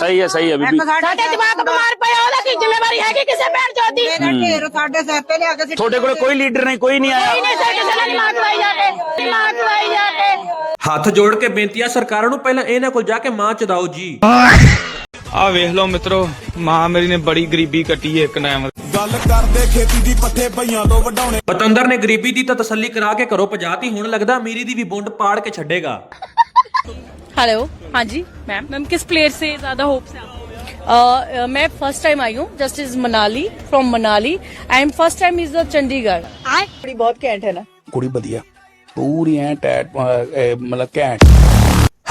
ਸਹੀ ਹੈ ਸਹੀ ਹੈ ਬੀਬੀ। ਸਾਡੇ ਜਵਾਕ ਬਿਮਾਰ ਪਿਆ ਉਹਦਾ ਕੀ ਜ਼ਿੰਮੇਵਾਰੀ ਹੈਗੀ ਕਿਸੇ ਭੈਣ ਚੋਦ ਦੀ? ਮੇਰਾ ਢੇਰ ਸਾਡੇ ਸਿਰ ਤੇ ਲਿਆ ਕੇ ਸਿੱਟ ਤੁਹਾਡੇ ਕੋਲ ਕੋਈ ਲੀਡਰ ਨਹੀਂ ਕੋਈ ਨਹੀਂ ਕੋਈ ਆਇਆ ਨਹੀਂ ਸਾਡੇ ਨਾਲ ਦਿਮਾਗ ਲਾਈ ਜਾਂਦੇ ਦਿਮਾਗ ਲਾਈ ਜਾਂਦੇ। ਹੱਥ ਜੋੜ ਕੇ ਬੇਨਤੀ ਆ ਸਰਕਾਰਾਂ ਨੂੰ ਪਹਿਲਾਂ ਇਹਨਾਂ ਕੋਲ ਜਾ ਕੇ ਮਾਂ ਚਦਾਓ ਜੀ। ਆ ਵੇਖ ਲਓ ਮਿੱਤਰੋ ਮਾਂ ਮੇਰੀ ਨੇ ਬੜੀ ਗਰੀਬੀ ਕੱਟੀ ਏ ਇੱਕ ਟਾਈਮ ਗੱਲ ਕਰਦੇ ਖੇਤੀ ਦੀ ਪੱਠੇ ਭਈਆਂ ਤੋਂ ਵਡਾਉਣੇ। ਪਤੰਦਰ ਨੇ ਗਰੀਬੀ ਦੀ ਤਾਂ ਤਸੱਲੀ ਕਰਾ ਕੇ ਘਰੋਂ ਭਜਾਤੀ ਹੁਣ ਲੱਗਦਾ ਅਮੀਰੀ ਦੀ ਵੀ ਬੁੰਡ ਪਾੜ ਕੇ ਛੱਡੇਗਾ। हेलो हाँ जी मैम मैम किस प्लेस से ज्यादा होप्स है आपको मैं फर्स्ट टाइम आई हूँ just is Manali from Manali I am first time is Chandigarh ਕੁੜੀ ਵਧੀਆ ਪੂਰੀ ਐ ਟੈਟ ਅਹ, ਇਹ ਮਤਲਬ ਘੈਂਟ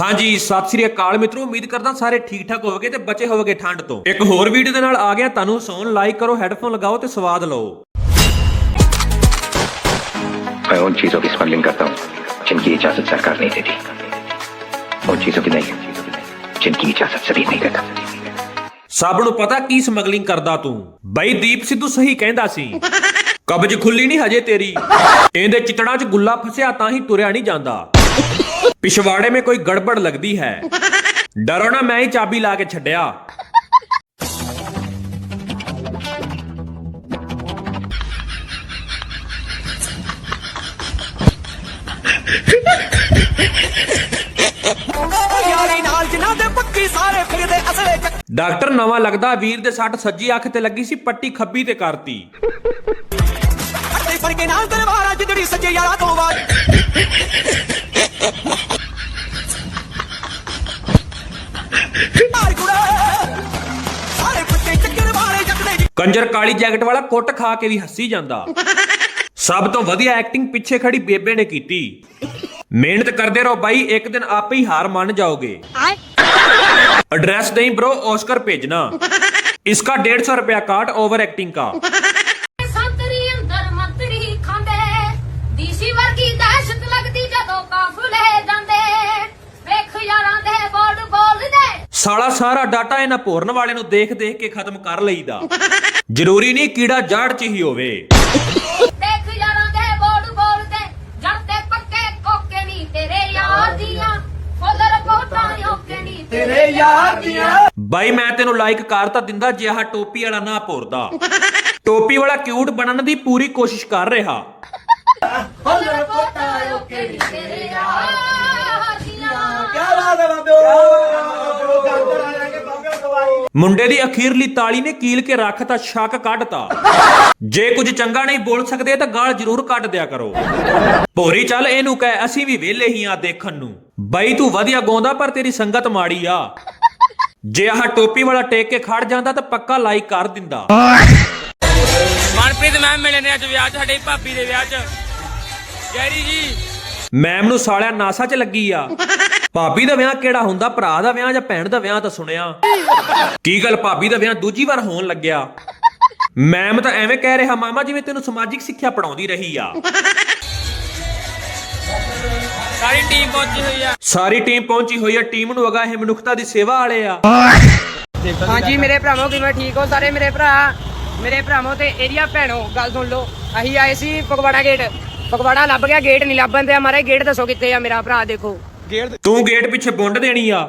ਹਾਂਜੀ ਸਤਿ ਸ੍ਰੀ ਅਕਾਲ ਮਿੱਤਰੋ ਉਮੀਦ ਕਰਦਾ ਸਾਰੇ ਠੀਕ ਠਾਕ ਹੋਵੋਗੇ ਤੇ ਬਚੇ ਹੋਵੋਗੇ ਠੰਡ ਤੋਂ ਇੱਕ ਹੋਰ ਵੀਡੀਓ ਦੇ ਨਾਲ ਆ ਗਿਆ ਤੁਹਾਨੂੰ ਸੌਣ ਲਾਈਕ ਕਰੋ ਹੈੱਡਫੋਨ ਲਗਾਓ ਤੇ ਸਵਾਦ ਲਓ मैं उन चीजों की स्मगलिंग करता हूँ जिनकी इजाजत सरकार नहीं देती उन चीजों की नहीं जिनकी इजाजत सभी नहीं देता ਸਭ ਨੂੰ ਪਤਾ ਕੀ ਸਮਗਲਿੰਗ ਕਰਦਾ ਤੂੰ ਬਈ ਦੀਪ ਸਿੱਧੂ ਸਹੀ ਕਹਿੰਦਾ ਸੀ ਕਬਜ਼ ਖੁੱਲੀ ਨਹੀਂ ਹਜੇ ਤੇਰੀ ਇਹਦੇ ਚਿਤੜਾਂ 'ਚ ਗੁੱਲਾ ਫਸਿਆ ਤਾਂ ਹੀ ਤੁਰਿਆ ਨਹੀਂ ਜਾਂਦਾ ਪਿਛਵਾੜੇ ਮੇ ਕੋਈ ਗੜਬੜ ਲੱਗਦੀ ਹੈ ਡਰੋ ਨਾ ਮੈਂ ਹੀ ਚਾਬੀ ਲਾ ਕੇ ਛੱਡਿਆ ਡਾਕਟਰ ਨਵਾਂ ਲੱਗਦਾ ਵੀਰ ਦੇ ਸੱਟ ਸੱਜੀ ਅੱਖ ਤੇ ਲੱਗੀ ਸੀ ਪੱਟੀ ਖੱਬੀ ਤੇ ਕਰਤੀ। ਕੰਜਰ ਕਾਲੀ ਜੈਕਟ ਵਾਲਾ ਕੁੱਟ ਖਾ ਕੇ ਵੀ ਹੱਸੀ ਜਾਂਦਾ। ਸਭ ਤੋਂ ਵਧੀਆ ਐਕਟਿੰਗ ਪਿੱਛੇ ਖੜੀ ਬੇਬੇ ਨੇ ਕੀਤੀ। ਮਿਹਨਤ ਕਰਦੇ ਰਹੋ ਬਾਈ ਇੱਕ ਦਿਨ ਆਪੇ ਹੀ ਹਾਰ ਮੰਨ ਜਾਓਗੇ एड्रेस नहीं ब्रो ऑस्कर भेजना इसका डेढ़ सौ रुपया काट ओवर एक्टिंग का ਸੰਤਰੀ ਅੰਦਰ ਮੰਤਰੀ ਖਾਂਦੇ ਦੀਸੀ ਵਰਗੀ ਦਹਿਸ਼ਤ ਲੱਗਦੀ ਜਦੋਂ ਕਾਫਲੇ ਜਾਂਦੇ ਵੇਖ ਯਾਰਾਂ ਦੇ ਬੋਲ ਬੋਲਦੇ ਸਾਲਾ ਸਾਰਾ ਡਾਟਾ ਇਹਨਾਂ ਭੋਰਨ ਵਾਲੇ ਨੂੰ ਦੇਖ ਦੇਖ ਕੇ ਖਤਮ ਕਰ ਲਈਦਾ ਜ਼ਰੂਰੀ ਨਹੀਂ ਕੀੜਾ ਜੜ ਚ ਹੀ ਹੋਵੇ ਓਕੇ ਨਹੀਂ ਤੇਰੇ ਬਾਈ ਮੈਂ ਤੈਨੂੰ ਲਾਈਕ ਕਰ ਤਾਂ ਦਿੰਦਾ ਜੇ ਆਹ ਟੋਪੀ ਵਾਲਾ ਨਾ ਭੋਰਦਾ ਟੋਪੀ ਵਾਲਾ ਕਿਊਟ ਬਣਨ ਦੀ ਪੂਰੀ ਕੋਸ਼ਿਸ਼ ਕਰ ਰਿਹਾ। ਓਕੇ ਤੇਰੇ ਯਾਰ ਦੀਆਂ। ਮੁੰਡੇ ਦੀ ਅਖੀਰਲੀ ਤਾਲੀ ਨੇ ਕੀਲ ਕੇ ਰੱਖਤਾ ਸ਼ੱਕ ਕੱਢਤਾ। ਜੇ ਕੁਝ ਚੰਗਾ ਨਹੀਂ ਬੋਲ ਸਕਦੇ ਤਾਂ ਗਾਲ ਜ਼ਰੂਰ ਕੱਢ ਦਿਆ ਕਰੋ। ਭੋਰੀ ਚੱਲ ਇਹਨੂੰ ਕਹਿ ਅਸੀਂ ਵੀ ਵਿਹਲੇ ਹੀ ਆ ਦੇਖਣ ਨੂੰ। ਬਾਈ ਤੂੰ ਵਧੀਆ ਗਾਉਂਦਾ ਪਰ ਤੇਰੀ ਸੰਗਤ ਮਾੜੀ ਆ। ਜੇ ਆਹ ਟੋਪੀ ਵਾਲਾ ਟੇਕ ਕੇ ਖੜ ਜਾਂਦਾ ਤਾਂ ਪੱਕਾ ਲਾਈਕ ਕਰ ਦਿੰਦਾ। ਮਨਪ੍ਰੀਤ ਮੈਮ ਮਿਲੇ ਨੇ ਅੱਜ ਵਿਆਹ 'ਚ ਸਾਡੇ ਭਾਬੀ ਦੇ ਵਿਆਹ 'ਚ। ਗੈਰੀ ਜੀ। ਮੈਮ ਨੂੰ ਸਾਲਿਆ ਨਾਸਾ 'ਚ ਲੱਗੀ ਆ। ਭਾਬੀ ਦਾ ਵਿਆਹ ਕਿਹੜਾ ਹੁੰਦਾ? ਭਰਾ ਦਾ ਵਿਆਹ ਜਾਂ ਭੈਣ ਦਾ ਵਿਆਹ ਤਾਂ ਸੁਣਿਆ। ਕੀ ਗੱਲ ਭਾਬੀ ਦਾ ਵਿਆਹ ਦੂਜੀ ਵਾਰ ਹੋਣ ਲੱਗਿਆ? ਮੈਮ ਤਾਂ ਐਵੇਂ ਕਹਿ ਰਿਹਾ ਮਾਮਾ ਜਿਵੇਂ ਤੈਨੂੰ ਸਮਾਜਿਕ ਸਿੱਖਿਆ ਪੜਾਉਂਦੀ ਰਹੀ ਆ। ਸਾਰੀ ਟੀਮ ਪਹੁੰਚੀ ਹੋਈ ਆ। ਸਾਰੀ ਟੀਮ ਪਹੁੰਚੀ ਹੋਈ ਆ ਟੀਮ ਨੂੰ ਅਗਾ ਇਹ ਮਨੁੱਖਤਾ ਦੀ ਸੇਵਾ ਵਾਲੇ ਆ। ਹਾਂਜੀ ਮੇਰੇ ਭਰਾਵੋ ਕਿਵੇਂ ਠੀਕ ਹੋ ਸਾਰੇ ਮੇਰੇ ਭਰਾ? ਮੇਰੇ ਭਰਾਵੋ ਤੇ ਏਰੀਆ ਭੈਣੋ ਗੱਲ ਸੁਣ ਲਓ। ਅਸੀਂ ਆਏ ਸੀ ਫਗਵਾੜਾ ਗੇਟ ਫਗਵਾੜਾ ਲੱਭ ਗਿਆ ਗੇਟ ਨਹੀਂ ਲੱਭਣ ਤੇ ਮਾਰੇ ਗੇਟ ਦੱਸੋ ਕਿੱਥੇ ਆ ਮੇਰਾ ਭਰਾ ਦੇਖੋ। ਤੂੰ ਗੇਟ ਪਿੱਛੇ ਬੁੰਡ ਦੇਣੀ ਆ।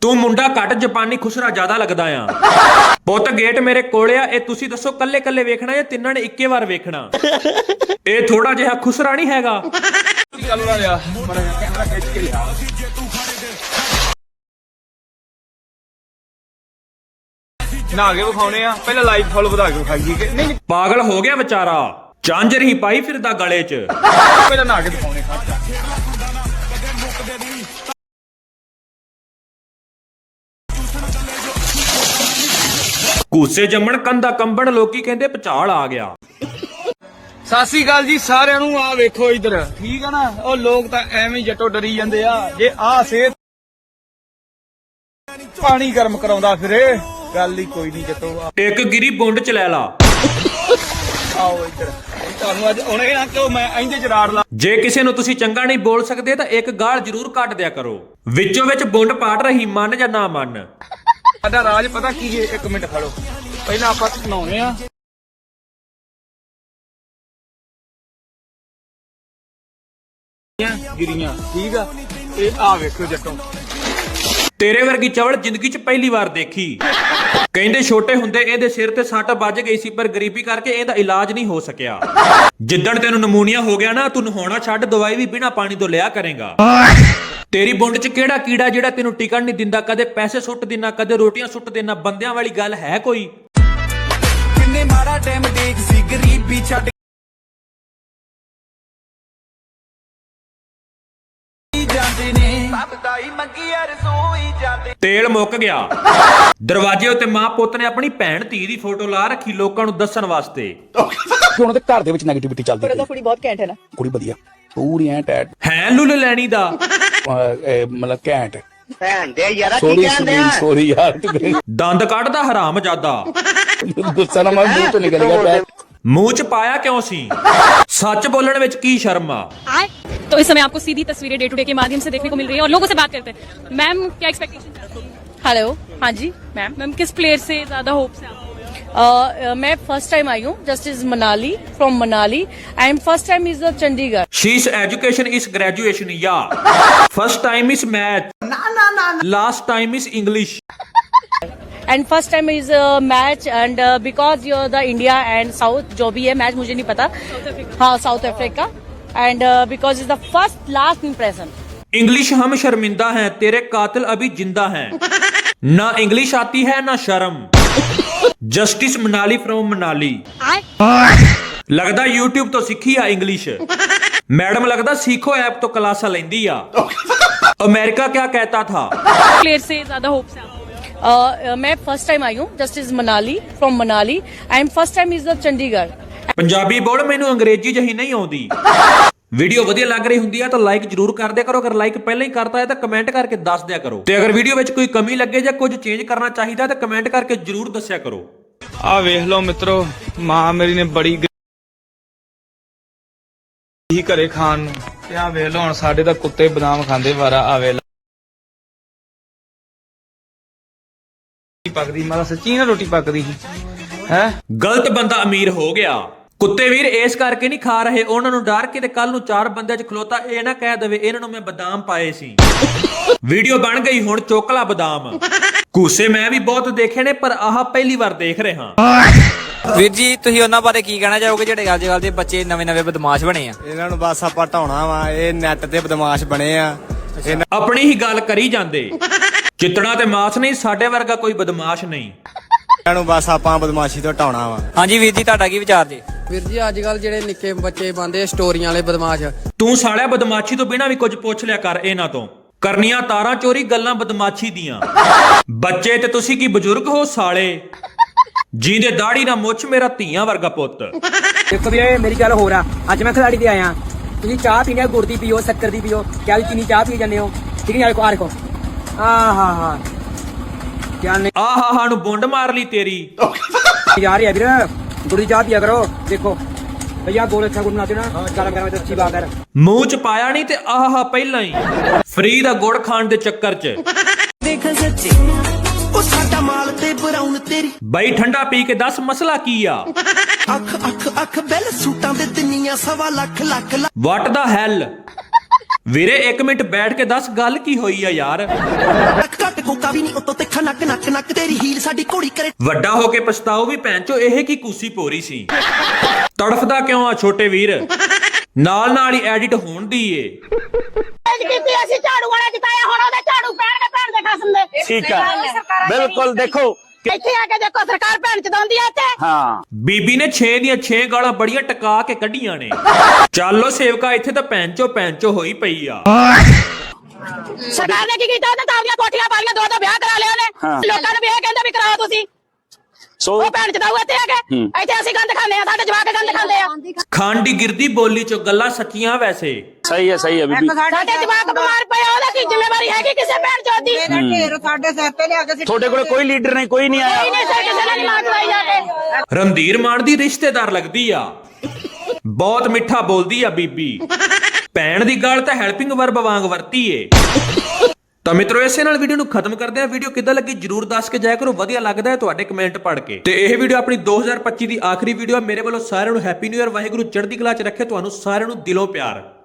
ਤੂੰ ਮੁੰਡਾ ਘੱਟ ਜਾਪਾਨੀ ਖੁਸਰਾ ਜ਼ਿਆਦਾ ਲੱਗਦਾ ਆ। ਪੁੱਤ ਗੇਟ ਮੇਰੇ ਕੋਲ ਆ ਇਹ ਤੁਸੀਂ ਦੱਸੋ ਕੱਲੇ ਕੱਲੇ ਵੇਖਣਾ ਜਾਂ ਤਿੰਨਾਂ ਨੇ ਇੱਕੇ ਵਾਰ ਵੇਖਣਾ? ਇਹ ਥੋੜਾ ਜਿਹਾ ਖੁਸਰਾ ਨਹੀਂ ਹੈਗਾ। ਨਾ ਕੇ ਵਿਖਾਉਣੇ ਆ ਪਹਿਲਾਂ ਲਾਈਵ ਫੋਲੋ ਵਧਾ ਕੇ ਵਿਖਾਈ ਠੀਕ ਹੈ ਨਹੀਂ ਨਹੀਂ, ਪਾਗਲ ਹੋ ਗਿਆ ਵਿਚਾਰਾ। ਚਾਂਜਰ ਹੀ ਪਾਈ ਫਿਰਦਾ ਗਲੇ 'ਚ। ਪਹਿਲਾਂ ਨਾ ਕੇ ਦਿਖਾਉਣੇ ਕੂਸੇ ਜੰਮਣ ਕੰਦਾ ਕੰਬਣ ਲੋਕੀ ਕਹਿੰਦੇ ਪਚਾਲ ਆ ਗਿਆ। ਸਤਿ ਸ੍ਰੀ ਅਕਾਲ ਜੀ ਸਾਰਿਆਂ ਨੂੰ ਆ ਵੇਖੋ ਇੱਧਰ। ਠੀਕ ਆ ਨਾ? ਉਹ ਲੋਕ ਤਾਂ ਐਵੇਂ ਜੱਟੋ ਡਰੀ ਜਾਂਦੇ ਆ। ਜੇ ਆ ਸਿਹਤ ਪਾਣੀ ਗਰਮ ਕਰਾਉਂਦਾ ਫਿਰੇ ਗੱਲ ਹੀ ਕੋਈ ਨਹੀਂ ਜੱਟੋ। ਇੱਕ ਗਿਰੀ ਬੁੰਡ 'ਚ ਲੈ ਲਾ। ਆਓ ਇੱਧਰ। ਤੁਹਾਨੂੰ ਅੱਜ ਉਹਨੇ ਨਾ ਕਿਉਂ ਮੈਂ ਇੰਦੇ ਚ ਰਾੜ ਲਾ। ਜੇ ਕਿਸੇ ਨੂੰ ਤੁਸੀਂ ਚੰਗਾ ਨਹੀਂ ਬੋਲ ਸਕਦੇ ਤਾਂ ਇੱਕ ਗਾਲ ਜ਼ਰੂਰ ਕੱਢ ਦਿਆ ਕਰੋ। ਵਿੱਚੋਂ ਵਿੱਚ ਬੁੰਡ ਪਾਟ ਰਹੀ ਮੰਨ ਜਾਂ ਨਾ ਮੰਨ। ਸਾਡਾ ਰਾਜ ਪਤਾ ਕੀ ਹੈ ਇੱਕ ਮਿੰਟ ਖੜੋ। ਪਹਿਲਾਂ ਆਪਾਂ ਨਹਾਉਣੇ ਆ। ਗਿਰੀਆਂ, ਠੀਕ ਆ? ਇਹ ਆ ਵੇਖੋ ਜੱਟੋ। ਤੇਰੇ ਵਰਗੀ ਚਵਲ ਜ਼ਿੰਦਗੀ 'ਚ ਪਹਿਲੀ ਵਾਰ ਦੇਖੀ। ਕਹਿੰਦੇ ਛੋਟੇ ਹੁੰਦੇ ਇਹਦੇ ਸਿਰ ਤੇ ਸੱਟ ਵੱਜ ਗਈ ਸੀ, ਪਰ ਗਰੀਬੀ ਕਰਕੇ ਇਹਦਾ ਇਲਾਜ ਨਹੀਂ ਹੋ ਸਕਿਆ। ਜਿੱਦਣ ਤੈਨੂੰ ਨਮੂਨੀਆ ਹੋ ਗਿਆ ਨਾ, ਤੂੰ ਨਹਾਉਣਾ ਛੱਡ, ਦਵਾਈ ਵੀ ਬਿਨਾਂ ਪਾਣੀ ਤੋਂ ਲਿਆ ਕਰੇਗਾ। ਤੇਰੀ ਬੁੰਡ 'ਚ ਕਿਹੜਾ ਕੀੜਾ ਜਿਹੜਾ ਤੈਨੂੰ ਟਿਕਣ ਨਹੀਂ ਦਿੰਦਾ? ਕਦੇ ਪੈਸੇ ਸੁੱਟ ਦੇਣਾ ਕਦੇ ਰੋਟੀਆਂ ਸੁੱਟ ਦੇਣਾ ਬੰਦਿਆਂ ਵਾਲੀ ਗੱਲ ਹੈ ਕੋਈ? ਕਿੰਨੇ ਮਾੜਾ ਟਾਈਮ ਦੇਖ ਸੀ ਗਰੀਬੀ ਛੱਡ ਤੇਲ ਮੁੱਕ ਗਿਆ। ਦਰਵਾਜ਼ੇ ਉੱਤੇ ਮਾਂ ਪੁੱਤ ਨੇ ਆਪਣੀ ਭੈਣ ਧੀ ਦੀ ਫੋਟੋ ਲਾ ਰੱਖੀ ਲੋਕਾਂ ਨੂੰ ਦੱਸਣ ਵਾਸਤੇ। ਉਹਨਾਂ ਦੇ ਘਰ ਦੇ ਵਿੱਚ 네ਗੇਟਿਵਿਟੀ ਚੱਲਦੀ ਪਈ। ਕੁੜੀ ਬਹੁਤ ਘੈਂਟ ਹੈ ਨਾ। ਕੁੜੀ ਵਧੀਆ। ਪੂਰੀ ਐ ਟੈਟ। ਹੈ ਲੁੱਲ ਲੈਣੀ ਦਾ। ਮਤਲਬ ਘੈਂਟ ਭੈਣ ਦੇ ਯਾਰਾ ਕੀ ਕਹਿੰਦੇ ਆ ਸੋਰੀ ਯਾਰ ਤੂੰ ਦੰਦ ਕੱਢਦਾ ਹਰਾਮ ਜਾਦਾ ਗੁੱਸਾ ਨਾ ਮੈਂ ਮੂੰਹ ਤੋਂ ਨਿਕਲ ਗਿਆ ਪੈਰ ਮੂੰਹ 'ਚ ਪਾਇਆ ਕਿਉਂ ਸੀ ਸੱਚ ਬੋਲਣ ਵਿੱਚ ਕੀ ਸ਼ਰਮ ਆ तो इस समय आपको सीधी तस्वीरें डे टू डे के माध्यम से देखने को मिल रही है और लोगों से बात करते हैं मैम क्या एक्सपेक्टेशन हेलो हाँ जी मैम मैम किस प्लेयर से ज्यादा होप्स है आपको? मैं फ़र्स्ट टाइम आई हूँ just is Manali from Manali and first time is Chandigarh she is education is graduation या first time is math last time is English and first time is match and because your the India and south जो भी है match मुझे नहीं पता. हाँ South Africa and because is the first last impression English हम शर्मिंदा हैं तेरे कातिल अभी ज़िंदा हैं. ना इंग्लिश आती है ना शर्म. जस्टिस मनाली फ्रॉम मनाली ਲੱਗਦਾ YouTube ਤੋਂ ਸਿੱਖੀ ਆ ਇੰਗਲਿਸ਼ ਮੈਡਮ ਲੱਗਦਾ ਸਿੱਖੋ ਐਪ ਤੋਂ ਕਲਾਸਾਂ ਲੈਂਦੀ ਆ ਅਮਰੀਕਾ ਕਿਆ ਕਹਿਤਾ ਥਾ प्लेयर से ज्यादा होप्स है आपको? अ, मैं फर्स्ट टाइम आई हूँ just is Manali from Manali and first time is the Chandigarh Punjabi ਬੋਲ ਮੈਨੂੰ ਅੰਗਰੇਜ਼ੀ ਜਹੀ ਨਹੀਂ ਆਉਂਦੀ ਵੀਡੀਓ ਵਧੀਆ ਲੱਗ ਰਹੀ ਹੁੰਦੀ ਹੈ ਤਾਂ ਲਾਈਕ ਜਰੂਰ ਕਰ ਦਿਆ ਕਰੋ ਅਗਰ ਲਾਈਕ ਪਹਿਲਾਂ ਹੀ ਕਰਤਾ ਹੈ ਤਾਂ ਕਮੈਂਟ ਕਰਕੇ ਦੱਸ ਦਿਆ ਕਰੋ ਤੇ ਅਗਰ ਵੀਡੀਓ ਵਿੱਚ ਕੋਈ ਕਮੀ ਲੱਗੇ ਜਾਂ ਕੁਝ ਚੇਂਜ ਕਰਨਾ ਚਾਹੀਦਾ ਤਾਂ ਕਮੈਂਟ ਕਰਕੇ ਜਰੂਰ ਦੱਸਿਆ ਕਰੋ ਆ ਵੇਖ ਲਓ ਮਿੱਤਰੋ, ਮਾਂ ਮੇਰੀ ਨੇ ਬੜੀ ਹੀ ਘਰੇ ਖਾਣ ਨੂੰ। ਤੇ ਆ ਵੇਖ ਲਓ ਹੁਣ ਸਾਡੇ ਤਾਂ ਕੁੱਤੇ ਬਦਾਮ ਖਾਂਦੇ ਵਾਰਾ, ਆ ਰੋਟੀ ਪੱਕਦੀ ਮਾਰਾ ਸੱਚੀ ਨਾ ਰੋਟੀ ਪੱਕਦੀ ਸੀ। ਹੈ? ਗਲਤ ਬੰਦਾ ਅਮੀਰ ਹੋ ਗਿਆ। ਕੁੱਤੇ ਵੀਰ ਇਸ ਕਰਕੇ ਨਹੀਂ ਖਾ ਰਹੇ, ਉਹਨਾਂ ਨੂੰ ਡਰ ਕੇ ਤੇ ਕੱਲ ਨੂੰ ਚਾਰ ਬੰਦਿਆਂ 'ਚ ਖਲੋਤਾ, ਇਹ ਨਾ ਕਹਿ ਦੇਵੇ, ਇਹਨਾਂ ਨੂੰ ਮੈਂ ਬਦਾਮ ਪਾਏ ਸੀ। ਵੀਡੀਓ ਬਣ ਗਈ ਹੁਣ ਚੋਕਲਾ ਬਦਾਮ। ਕੂਸੇ ਮੈਂ ਵੀ ਬਹੁਤ ਦੇਖੇ ਨੇ ਪਰ ਆਹ ਪਹਿਲੀ ਵਾਰ ਦੇਖ ਰਿਹਾ। ਵੀਰ ਜੀ ਤੁਸੀਂ ਉਹਨਾਂ ਬਾਰੇ ਕੀ ਕਹਿਣਾ ਚਾਹੋਗੇ ਜਿਹੜੇ ਅੱਜ ਕੱਲ੍ਹ ਦੇ ਬੱਚੇ ਨਵੇਂ ਨਵੇਂ ਬਦਮਾਸ਼ ਬਣੇ ਆ? ਇਹਨਾਂ ਨੂੰ ਬਸ ਆਪਾਂ ਢਾਉਣਾ ਵਾ ਇਹ ਨੈਟ ਤੇ ਬਦਮਾਸ਼ ਬਣੇ ਆ। ਇਹਨਾਂ ਆਪਣੀ ਹੀ ਗੱਲ ਕਰੀ ਜਾਂਦੇ। ਚਿੱਤਣਾ ਤੇ ਮਾਸ ਨਹੀਂ ਸਾਡੇ ਵਰਗਾ ਕੋਈ ਬਦਮਾਸ਼ ਨਹੀਂ। ਨੂੰ ਬਸ ਆਪਾਂ ਬਦਮਾਸ਼ੀ ਤੋਂ ਢਾਉਣਾ ਵਾ। ਹਾਂਜੀ ਵੀਰ ਜੀ ਤੁਹਾਡਾ ਕੀ ਵਿਚਾਰ ਜੀ? ਵੀਰ ਜੀ ਅੱਜ ਕੱਲ ਜਿਹੜੇ ਨਿੱਕੇ ਬੱਚੇ ਬੰਦੇ ਸਟੋਰੀਆਂ ਵਾਲੇ ਬਦਮਾਸ਼। ਤੂੰ ਸਾਲਿਆ ਬਦਮਾਸ਼ੀ ਤੋਂ ਬਿਨਾਂ ਵੀ ਕੁਝ ਪੁੱਛ ਲਿਆ ਕਰ ਇਹਨਾਂ ਤੋਂ। ਕਰਨੀਆਂ ਤਾਰਾਂ ਚੋਰੀ ਗੱਲਾਂ ਬਦਮਾਸ਼ੀ ਦੀਆਂ। ਬੱਚੇ ਤੇ ਤੁਸੀਂ ਕੀ ਬਜ਼ੁਰਗ ਹੋ ਸਾਲੇ? ਜੀਂਦੇ ਦਾੜੀ ਨਾ ਮੁੱਛ ਮੇਰਾ ਧੀਆਂ ਵਰਗਾ ਪੁੱਤ। ਦੇਖੋ ਵੀਰੇ ਮੇਰੀ ਗੱਲ ਹੋਰ ਆ। ਅੱਜ ਮੈਂ ਖਿਲਾੜੀ ਤੇ ਆਇਆ। ਤੁਸੀਂ ਚਾਹ ਪੀਣੀ ਆ ਗੁੜ ਦੀ ਪੀਓ ਸ਼ੱਕਰ ਦੀ ਪੀਓ। ਕਿਆ ਵੀ ਚੀਨੀ ਚਾਹ ਪੀ ਜਾਂਦੇ ਹੋ। ਠੀਕ ਨਹੀਂ ਆ ਦੇਖੋ ਆ ਦੇਖੋ। ਆ ਹਾ। ਹਾ ਕਿਆ ਨਹੀਂ ਆਹਾ ਹਾ ਨੂੰ ਬੁੰਡ ਮਾਰ ਲਈ ਤੇਰੀ। ਜਾ ਰਹੀ ਹੈ ਵੀਰ ਗੁੜ ਦੀ ਚਾਹ ਪੀਆ ਕਰੋ। ਦੇਖੋ। ਭਈਆ ਗੋਲ ਅੱਛਾ ਗੁੜ ਨਾ ਦੇਣਾ। ਗਰਮ ਗਰਮ ਤੇ ਅੱਛੀ ਬਾਤ ਹੈ। ਮੂੰਹ ਚ ਪਾਇਆ ਨਹੀਂ ਤੇ ਆਹਾ ਪਹਿਲਾਂ ਹੀ। ਫਰੀ ਦਾ ਗੁੜ ਖਾਣ ਦੇ ਚੱਕਰ ਚ। ਦੇਖ ਸੱਚੀ ਉਹ ਸਾਡਾ ਮਾਲ ਤੇ ਬਰਾਉਨ ਤੇਰੀ। ਬਈ ਠੰਡਾ ਪੀ ਕੇ ਦੱਸ ਮਸਲਾ ਕੀ ਆ? ਅੱਖ ਅੱਖ ਅੱਖ ਬੈਲ ਸੂਟਾਂ ਦੇ ਦੁਨੀਆ ਸਵਾ lakh lakh lakh. What the hell ਵੀਰੇ 1 ਮਿੰਟ ਬੈਠ ਕੇ ਦੱਸ ਗੱਲ ਕੀ ਹੋਈ ਆ ਯਾਰ? ਘੱਟ ਕੋਕਾ ਵੀ ਨਹੀਂ ਉਤੋਂ ਤੇ ਨੱਕ ਨੱਕ ਨੱਕ। ਤੇਰੀ ਹੀਲ ਸਾਡੀ ਘੋੜੀ ਕਰੇ। ਵੱਡਾ ਹੋ ਕੇ ਪਛਤਾਓ ਵੀ ਭੈਣ ਚੋ ਇਹ ਕੀ ਕੂਸੀ ਪੋਰੀ ਸੀ? ਤੜਫਦਾ ਕਿਉਂ ਆ ਛੋਟੇ ਵੀਰ? ਨਾਲ ਨਾਲ ਹੀ ਐਡਿਟ ਹੋਣ ਦੀ ਏ ਕੀਤੀ ਅਸੀਂ ਝਾੜੂ ਵਾਲਾ ਜਿਤਾਇਆ ਹੁਣ ਉਹਦੇ ਝਾੜੂ ਪੈਣਗੇ ਭੈਣ ਦੇ ਖਸਮ ਦੇ। ਠੀਕ ਆ। ਬਿਲਕੁਲ ਦੇਖੋ। ਇੱਥੇ ਆ ਕੇ ਦੇਖੋ ਸਰਕਾਰ ਭੈਣ ਚਦਾਉਂਦੀ ਆ ਤੇ ਹਾਂ। ਬੀਬੀ ਨੇ 6 ਦੀਆਂ 6 ਗਾਲਾਂ ਬੜੀਆਂ ਟਕਾ ਕੇ ਕੱਢੀਆਂ ਨੇ। ਚੱਲੋ ਸੇਵਕਾ ਇੱਥੇ ਤਾਂ ਭੈਣ ਚੋ ਭੈਣ ਚੋ ਹੋਈ ਪਈ ਆ। ਸਰਕਾਰ ਨੇ ਕੀ ਕੀਤਾ? ਉਹਨੇ ਤਾਂ ਆਪਣੀਆਂ ਕੋਠੀਆਂ ਪਾਲੀਆਂ ਦੋ ਦੋ ਵਿਆਹ ਕਰਾ ਲਿਆ ਉਹਨੇ। ਲੋਕਾਂ ਨੂੰ ਵੀ ਇਹ ਕਹਿੰਦੇ ਵੀ ਕਰਾਓ ਤੁਸੀਂ। ਸੋ ਉਹ ਭੈਣ ਚਦਾਊ ਇੱਥੇ ਆ ਕੇ। ਇੱਥੇ ਅਸੀਂ ਗੰਦ ਖਾਂਦੇ ਆ ਸਾਡੇ ਜਵਾਕ ਗੰਦ ਖਾਂਦੇ ਆ। ਖਾਂਡੀ ਗਿਰਦੀ ਬੋਲੀ ਚੋ ਗੱਲਾਂ ਸੱਚੀਆਂ ਵੈਸੇ। ਸਹੀ ਹੈ ਸਹੀ ਹੈ ਬੀਬੀ। ਸਾਡੇ ਜਵਾਕ ਬਿਮਾਰ ਪਏ ਆ, ਉਹਦਾ ਕੀ ਜ਼ਿੰਮੇਵਾਰੀ ਹੈਗੀ ਕਿਸੇ ਭੈਣ ਚੋਦ ਦੀ? ਤੁਹਾਡੇ ਕੋਲ ਕੋਈ ਲੀਡਰ ਨਹੀਂ ਕੋਈ ਨਹੀਂ ਕੋਈ ਆਇਆ ਨਹੀਂ ਸਰ ਕਿਸੇ ਨਾਲ ਮਾਰ ਲਾਈ ਜਾ ਕੇ। ਰਣਧੀਰ ਮਾਨ ਦੀ ਰਿਸ਼ਤੇਦਾਰ ਲੱਗਦੀ ਆ। ਬਹੁਤ ਮਿੱਠਾ ਬੋਲਦੀ ਆ ਬੀਬੀ। ਭੈਣ ਦੀ ਗੱਲ ਤਾਂ ਹੈਲਪਿੰਗ ਵਰਬ ਵਾਂਗ ਵਰਤੀ ਏ। ਤਾਂ ਮਿੱਤਰੋ, ਇਸੇ ਨਾਲ ਵੀਡੀਓ ਨੂੰ ਖਤਮ ਕਰਦੇ ਆ ਵੀਡੀਓ ਕਿੱਦਾਂ ਲੱਗੀ ਜਰੂਰ ਦੱਸ ਕੇ ਜਾਇਆ ਕਰੋ। ਵਧੀਆ ਲੱਗਦਾ ਹੈ ਤੁਹਾਡੇ ਕਮੈਂਟ ਪੜ੍ਹ ਕੇ। ਤੇ ਇਹ ਵੀਡੀਓ ਆਪਣੀ 2025 ਦੀ ਆਖਰੀ ਵੀਡੀਓ ਆ। ਮੇਰੇ ਵੱਲੋਂ ਸਾਰਿਆਂ ਨੂੰ ਹੈਪੀ ਨਿਊ ਇਅਰ ਵਾਹਿਗੁਰੂ ਚੜ੍ਹਦੀ ਕਲਾ ਚ ਰੱਖੇ। ਤੁਹਾਨੂੰ ਸਾਰਿਆਂ ਨੂੰ ਦਿਲੋਂ ਪਿਆਰ।